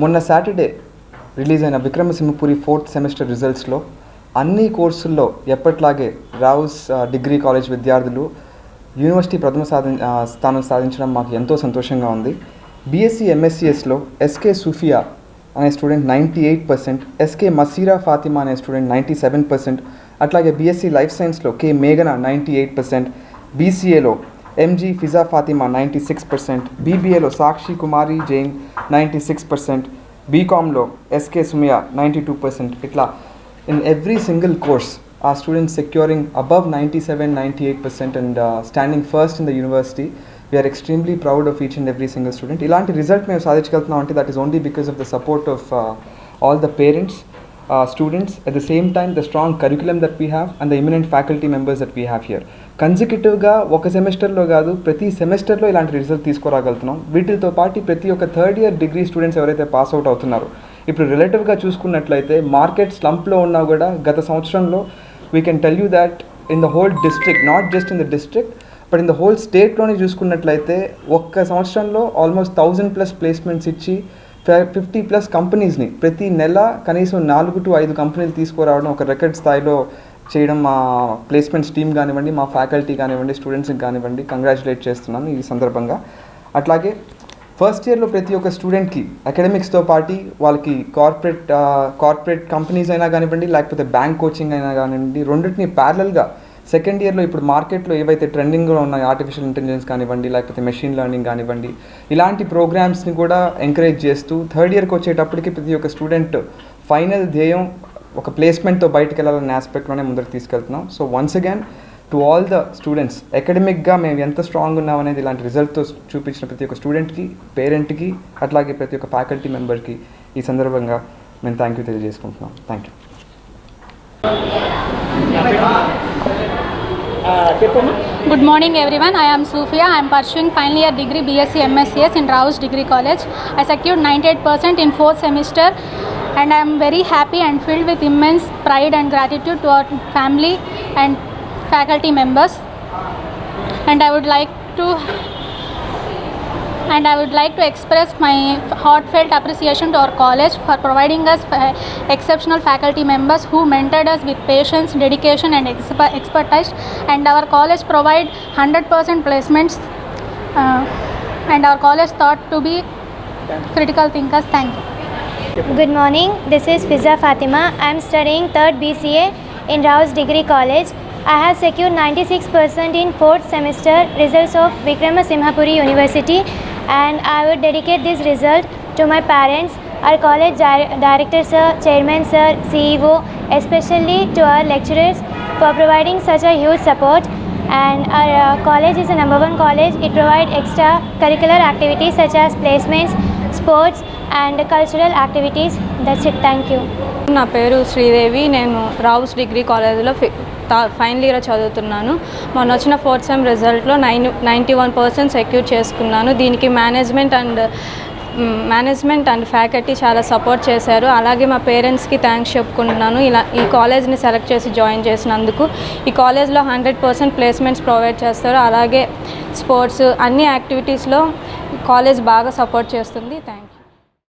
మొన్న Saturday release అయిన Vikramasimhapuri fourth semester రిజల్ట్స్లో అన్ని కోర్సుల్లో ఎప్పట్లాగే రావుస్ డిగ్రీ కాలేజ్ విద్యార్థులు యూనివర్సిటీ ప్రథమ సాధి స్థానం సాధించడం మాకు ఎంతో సంతోషంగా ఉంది. బీఎస్సీ ఎంఎస్సిఎస్లో ఎస్కే సూఫియా అనే student ninety eight percent SK Masira Fatima అనే స్టూడెంట్ నైంటీ సెవెన్ పర్సెంట్ అట్లాగే బీఎస్సీ లైఫ్ సైన్స్లో కే మేఘన నైంటీ ఎయిట్ పర్సెంట్ బీసీఏలో MG Fiza Fatima ninety six percent బీబీఏలో Sakshi Kumari Jain ninety six percent బీకామ్లో SK Sumiya ninety two percent ఇట్లా in every single course ఆ students securing above ninety seven ninety eight percent and standing first in the university we are extremely proud of each and every single student ఇలాంటి result మేము సాధించగలుగుతున్నాం అంటే that is only because of the support of all the parents students at the same time the strong curriculum that we have and the eminent faculty members that we have here కన్సిక్యూటివ్గా ఒక సెమిస్టర్లో కాదు ప్రతి సెమిస్టర్లో ఇలాంటి result తీసుకురాగలుగుతున్నాం. వీటితో పాటు ప్రతి ఒక్క థర్డ్ ఇయర్ డిగ్రీ స్టూడెంట్స్ ఎవరైతే పాస్ అవుట్ అవుతున్నారో ఇప్పుడు రిలేటివ్గా చూసుకున్నట్లయితే మార్కెట్ స్లంప్లో ఉన్నా కూడా గత సంవత్సరంలో we can tell you that in the whole district not just in the district but in the whole స్టేట్లోనే చూసుకున్నట్లయితే ఒక్క సంవత్సరంలో ఆల్మోస్ట్ థౌజండ్ ప్లస్ ప్లేస్మెంట్స్ ఇచ్చి ఫిఫ్టీ ప్లస్ కంపెనీస్ని ప్రతి నెల కనీసం నాలుగు టు ఐదు కంపెనీలు తీసుకురావడం ఒక రికార్డ్ స్థాయిలో చేయడం మా ప్లేస్మెంట్స్ టీమ్ కానివ్వండి మా ఫ్యాకల్టీ కానివ్వండి స్టూడెంట్స్కి కానివ్వండి కంగ్రాచులేట్ చేస్తున్నాను ఈ సందర్భంగా. అట్లాగే ఫస్ట్ ఇయర్లో ప్రతి ఒక్క స్టూడెంట్కి అకాడమిక్స్తో పాటు వాళ్ళకి కార్పొరేట్ కార్పొరేట్ కంపెనీస్ అయినా కానివ్వండి లేకపోతే బ్యాంక్ కోచింగ్ అయినా కానివ్వండి రెండింటిని ప్యారలల్గా సెకండ్ ఇయర్లో ఇప్పుడు మార్కెట్లో ఏవైతే ట్రెండింగ్లో ఉన్నాయి ఆర్టిఫిషియల్ ఇంటెలిజెన్స్ కానివ్వండి లేకపోతే మెషిన్ లెర్నింగ్ కానివ్వండి ఇలాంటి ప్రోగ్రామ్స్ని కూడా ఎంకరేజ్ చేస్తూ థర్డ్ ఇయర్కి వచ్చేటప్పటికి ప్రతి ఒక్క స్టూడెంట్ ఫైనల్ ధ్యేయం ఒక ప్లేస్మెంట్తో బయటకు వెళ్ళాలనే ఆస్పెక్ట్లోనే ముందుకు తీసుకెళ్తున్నాం. So once again to all the students అకాడమిక్గా మేము ఎంత స్ట్రాంగ్ ఉన్నాం అనేది ఇలాంటి రిజల్ట్తో చూపించిన ప్రతి ఒక్క స్టూడెంట్కి పేరెంట్కి అట్లాగే ప్రతి ఒక్క ఫ్యాకల్టీ మెంబర్కి ఈ సందర్భంగా మేము థ్యాంక్ యూ తెలియజేసుకుంటున్నాం. Thank you Good morning everyone. I am Sufia. I am pursuing final year degree BSc MScs in Raus Degree College. I secured 98% in fourth semester and I am very happy and filled with immense pride and gratitude to our family and faculty members. And I would like to and I would like to express my heartfelt appreciation to our college for providing us uh, exceptional faculty members who mentored us with patience, dedication, and exper- expertise. And our college provide 100% placements, uh, and our college thought to be critical thinkers. Thank you. Good morning. This is Fiza Fatima. I am studying 3rd BCA in Raus Degree College. I have secured 96% in 4th semester results of Vikramasimhapuri University and I would dedicate this result to my parents, our college di- director sir, chairman sir, CEO, especially to our lecturers for providing such a huge support and our uh, college is a number one college. It provides extra curricular activities such as placements, sports and cultural activities. That's it. Thank you. నా పేరు శ్రీదేవి నేను Rao's degree కాలేజీలో ఫి తా- final year చదువుతున్నాను. మొన్న వచ్చిన fourth sem రిజల్ట్లో nine ninety one percent secure చేసుకున్నాను. దీనికి management and management and faculty చాలా సపోర్ట్ చేశారు. అలాగే మా పేరెంట్స్కి థ్యాంక్స్ చెప్పుకుంటున్నాను. ఇలా ఈ కాలేజ్ని సెలెక్ట్ చేసి జాయిన్ చేసినందుకు. ఈ కాలేజ్లో హండ్రెడ్ పర్సెంట్ ప్లేస్మెంట్స్ ప్రొవైడ్ చేస్తారు. అలాగే స్పోర్ట్స్ అన్ని యాక్టివిటీస్లో కాలేజ్ బాగా సపోర్ట్ చేస్తుంది. థ్యాంక్